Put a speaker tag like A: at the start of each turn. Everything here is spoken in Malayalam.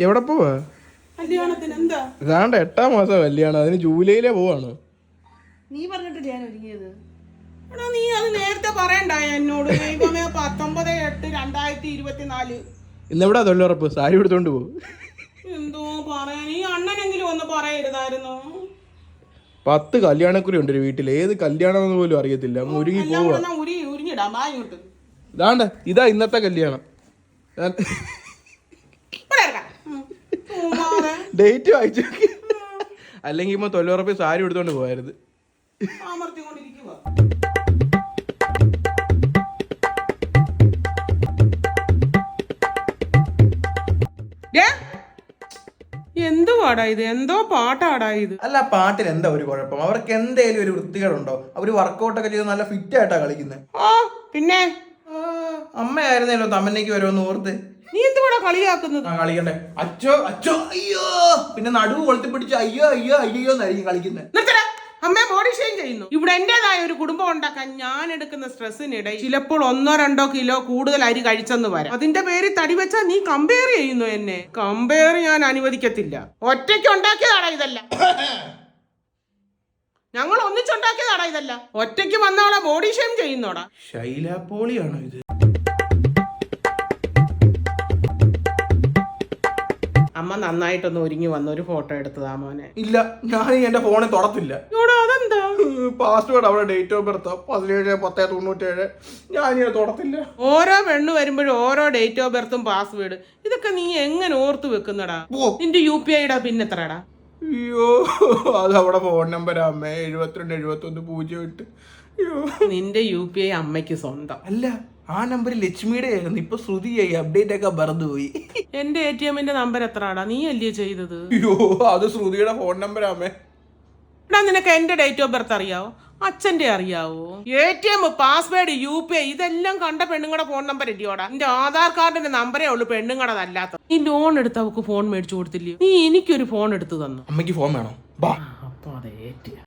A: എവിടെ പോവാ?
B: കല്യാണത്തിന്. എന്താ?
A: ഇതാണ്ട് എട്ടാം മാസം കല്യാണം അതിന് ജൂലൈയിലെ പോവാണ്.
C: നീ പറഞ്ഞിട്ട് ഞാൻ ഒരുങ്ങിയത്.
B: എടാ നീ അത് നേരത്തെ പറയണ്ടായ എന്നോട്. ദൈവമേ പത്തൊമ്പത് എട്ട് രണ്ടായിരത്തി ഇരുപത്തിനാല്.
A: ഇന്നെവിടാ തൊഴിലുറപ്പ്? സാരി എടുത്തോണ്ട് പോകും
B: എന്തോ പറയാൻ? ഈ അണ്ണനെങ്കിലും ഒന്ന് പറയരുതായിരുന്നു.
A: പത്ത് കല്യാണക്കുറി ഉണ്ട് ഒരു വീട്ടിൽ ഏത് കല്യാണം എന്ന് പോലും അറിയത്തില്ല. അങ്ങ് ഒരുങ്ങി
B: എല്ലാം
A: പോവാ.
B: കൂടെ ഞാൻ ഉരി ഉരിഞ്ഞിടാം. വാ ഇങ്ങോട്ട്.
A: ഇതാണ്ട് ഇതാ ഇന്നത്തെ കല്യാണം.
B: ഇവിടെ
A: ഡേറ്റ് വായിച്ചു അല്ലെങ്കിൽ ഇപ്പൊ തൊഴിലുറപ്പ് സാരി എടുത്തോണ്ട്
B: അമർത്തിക്കൊണ്ടിരിക്കുക എന്തുവാടാ ഇത്? എന്തോ പാട്ടാടാ ഇത്?
A: അല്ല പാട്ടിന് എന്താ ഒരു കുഴപ്പം? അവർക്ക് എന്തേലും ഒരു വൃത്തികളുണ്ടോ അവർ വർക്കൗട്ടൊക്കെ ചെയ്ത് നല്ല ഫിറ്റ് ആയിട്ടാ കളിക്കുന്നത്
B: ആ പിന്നെ?
A: അമ്മയായിരുന്നല്ലോ തമ്മന്നേക്ക് വരുമെന്ന് ഓർത്ത്.
B: കളിയാക്കുന്നത്.
A: ആ കളിക്കട്ടെ അച്ചോ അച്ചോ അയ്യോ. പിന്നെ നടുവ് കൊളുത്തി പിടിച്ച് അയ്യോ അയ്യോ അയ്യോ എന്നായിരിക്കും കളിക്കുന്നത്.
B: നിർത്തടാ. അമ്മ ബോഡി ഷെയിം ചെയ്യുന്നു. ഇവിടെ എന്റേതായ ഒരു കുടുംബം ഉണ്ടാക്കാൻ ഞാൻ എടുക്കുന്ന സ്ട്രെസ്സിനിടെ ചിലപ്പോൾ ഒന്നോ രണ്ടോ കിലോ കൂടുതൽ അരി കഴിച്ചെന്ന് വരാം. അതിന്റെ പേര് തടി വെച്ചാൽ നീ കമ്പയർ ചെയ്യുന്നു എന്നെ. കമ്പയർ ഞാൻ അനുവദിക്കത്തില്ല. ഒറ്റയ്ക്ക് ഉണ്ടാക്കിയതാടാ ഇതല്ല. ഞങ്ങൾ ഒന്നിച്ചുണ്ടാക്കിയതാടാ ഇതല്ല. ഒറ്റയ്ക്ക് വന്നവളെ ബോഡി ഷെയിം ചെയ്യുന്നോടാ.
A: ശൈല പോളിയാണോ ഇത്?
B: നന്നായിട്ടൊന്ന് ഒരുങ്ങി വന്ന ഒരു ഫോട്ടോ എടുത്തതാ മോനെ.
A: ഇല്ല ഞാൻ എന്റെ ഫോണിൽ തൊടത്തില്ല.
B: അതെന്താ?
A: പാസ്വേഡ് അവിടെ ഡേറ്റ് ഓഫ് ബർത്ത് പതിനേഴ് പത്ത് തൊണ്ണൂറ്റേഴ്. ഞാൻ തൊടത്തില്ല.
B: ഓരോ പെണ്ണ് വരുമ്പോഴും ഓരോ ഡേറ്റ് ഓഫ് ബർത്തും പാസ്വേഡ് ഇതൊക്കെ നീ എങ്ങനെ ഓർത്ത് വെക്കുന്നടാ? നിന്റെ യു പി ഐയുടെ പിന്നെ എത്രടാ
A: അയ്യോ അത് അവിടെ ഫോൺ നമ്പർ അമ്മേ. എഴുപത്തിരണ്ട് എഴുപത്തൊന്ന് പൂജ്യം എട്ട്. അയ്യോ.
B: നിന്റെ യു പി ഐ അമ്മയ്ക്ക് സ്വന്തം.
A: അല്ല ആ നമ്പർ ലക്ഷ്മിയുടെ ആയിരുന്നു ഇപ്പൊ ശ്രുതിയായി അപ്ഡേറ്റ് ഒക്കെ മറന്നുപോയി.
B: എന്റെ എ ടി എമ്മിന്റെ നമ്പർ എത്രടാ? നീ അല്ലേ ചെയ്തത്?
A: അയ്യോ അത് ശ്രുതിയുടെ ഫോൺ നമ്പർ അമ്മേ.
B: എടാ നിനക്ക് എന്റെ ഡേറ്റ് ഓഫ് ബർത്ത് അറിയാവോ? അച്ഛന്റെ അറിയാവോ? A T M password U P I ഇതെല്ലാം കണ്ട പെണ്ണുങ്ങളുടെ ഫോൺ നമ്പർ എടിയോടാ നിന്റെ ആധാർ കാർഡിന്റെ നമ്പറേ ഉള്ളൂ പെണ്ണുങ്ങളതല്ലാത്ത നീ ലോൺ എടുത്ത് അവക്ക് ഫോൺ മേടിച്ചു കൊടുത്തില്ലയോ നീ എനിക്കൊരു ഫോൺ എടുത്തു തന്നു.
A: അമ്മയ്ക്ക് ഫോൺ വേണോ?
B: അപ്പൊ അത് ഏറ്റിയ